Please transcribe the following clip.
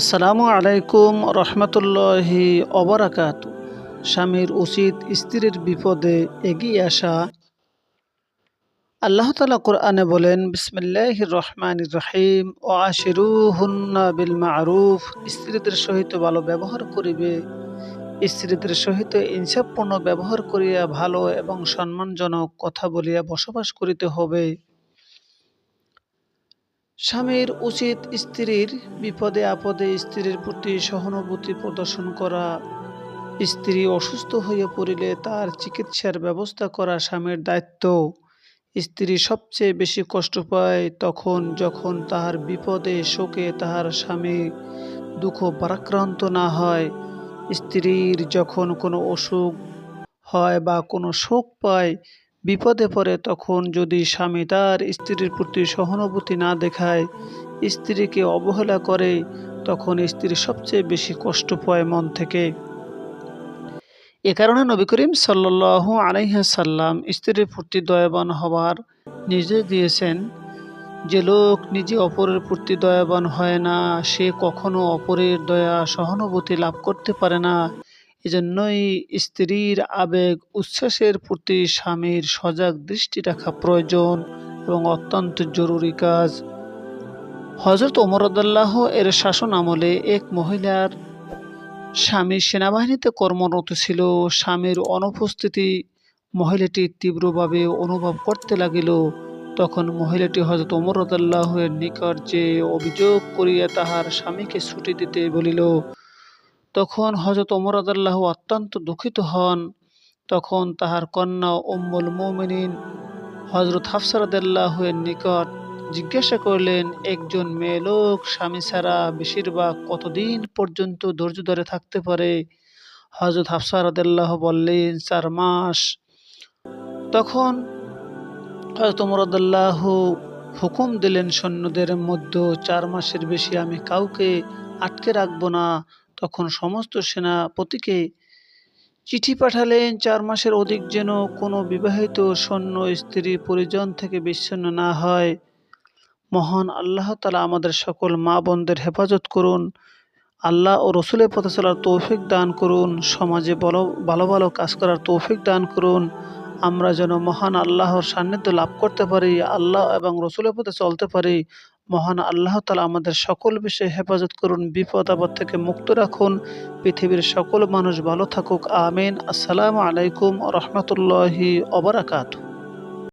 আসসালামু আলাইকুম রহমতুল্লাহি অবরাকাত। স্বামীর উচিত স্ত্রীর বিপদে এগিয়ে আসা। আল্লাহ তালা কোরআনে বলেন বিসমিল্লাহ রহমান রহিম ও আশিরু হুন্না বিল মারুফ। স্ত্রীদের সহিত ভালো ব্যবহার করিবে। স্ত্রীদের সহিত ইনসাফপূর্ণ ব্যবহার করিয়া ভালো এবং সম্মানজনক কথা বলিয়া বসবাস করিতে হবে। স্বামীর উচিত স্ত্রীর বিপদে আপদে স্ত্রীর প্রতি সহানুভূতি প্রদর্শন করা। স্ত্রী অসুস্থ হইয়া পড়িলে তার চিকিৎসার ব্যবস্থা করা স্বামীর দায়িত্ব। স্ত্রী সবচেয়ে বেশি কষ্ট পায় তখন যখন তাহার বিপদে শোকে তাহার স্বামী দুঃখ পরাক্রান্ত না হয়। স্ত্রীর যখন কোনো অসুখ হয় বা কোনো শোক পায় বিপদে পড়ে তখন যদি স্বামী তার স্ত্রীর প্রতি সহানুভূতি না দেখায়, স্ত্রীকে অবহেলা করে, তখন স্ত্রী সবচেয়ে বেশি কষ্ট পায় মন থেকে। এ কারণে নবী করিম সাল্লাহ আলাইহাসাল্লাম স্ত্রীর প্রতি দয়াবান হওয়ার নির্দেশ দিয়েছেন যে, লোক নিজে অপরের প্রতি দয়াবান হয় না, সে কখনো অপরের দয়া, সহানুভূতি লাভ করতে পারে না। এজন্যই স্ত্রীর আবেগ, উচ্ছ্বাসের প্রতি স্বামীর সজাগ দৃষ্টি রাখা প্রয়োজন এবং অত্যন্ত জরুরি কাজ। হজরত ওমরদাল্লাহ এর শাসন আমলে এক মহিলার স্বামী সেনাবাহিনীতে কর্মরত ছিল। স্বামীর অনুপস্থিতি মহিলাটি তীব্রভাবে অনুভব করতে লাগিল। তখন মহিলাটি হজরত ওমরদাল্লাহের নিকট যে অভিযোগ করিয়া তাহার স্বামীকে ছুটি দিতে বলিল তখন হজরত ওমরাদাল্লাহ অত্যন্ত দুঃখিত হন। তখন তাহার কন্যা উম্মুল মোমিনিন হজরত হাফসারাদাল্লাহের নিকট জিজ্ঞাসা করলেন, একজন মেয়ে লোক স্বামী ছাড়া বেশিরভাগ কতদিন পর্যন্ত ধৈর্য ধরে থাকতে পারে? হজরত হাফসারাদাল্লাহ বললেন, চার মাস। তখন হজরত ওমরাদাল্লাহ হুকুম দিলেন, সৈন্যদের মধ্যে চার মাসের বেশি আমি কাউকে আটকে রাখব না। তখন সমস্ত সেনাপতিকে চিঠি পাঠালেন। চার মাসের অধিক যেন কোনো বিবাহিত সৈন্য, স্ত্রী, পরিজন থেকে বিচ্ছিন্ন না হয়। মহান আল্লাহ তালা আমাদের সকল মা বোনদের হেফাজত করুন। আল্লাহ ও রসুলের পথে চলার তৌফিক দান করুন। সমাজে বলো, ভালো ভালো কাজ করার তৌফিক দান করুন। আমরা যেন মহান আল্লাহর সান্নিধ্য লাভ করতে পারি, আল্লাহ এবং রসুলের পথে চলতে পারি। মহান আল্লাহ তালা আমাদের সকল বিষয়ে হেফাজত করুন, বিপদ আপদ থেকে মুক্ত রাখুন। পৃথিবীর সকল মানুষ ভালো থাকুক, আমিন। আসসালামু আলাইকুম রহমতুল্লাহি অবরাকাতু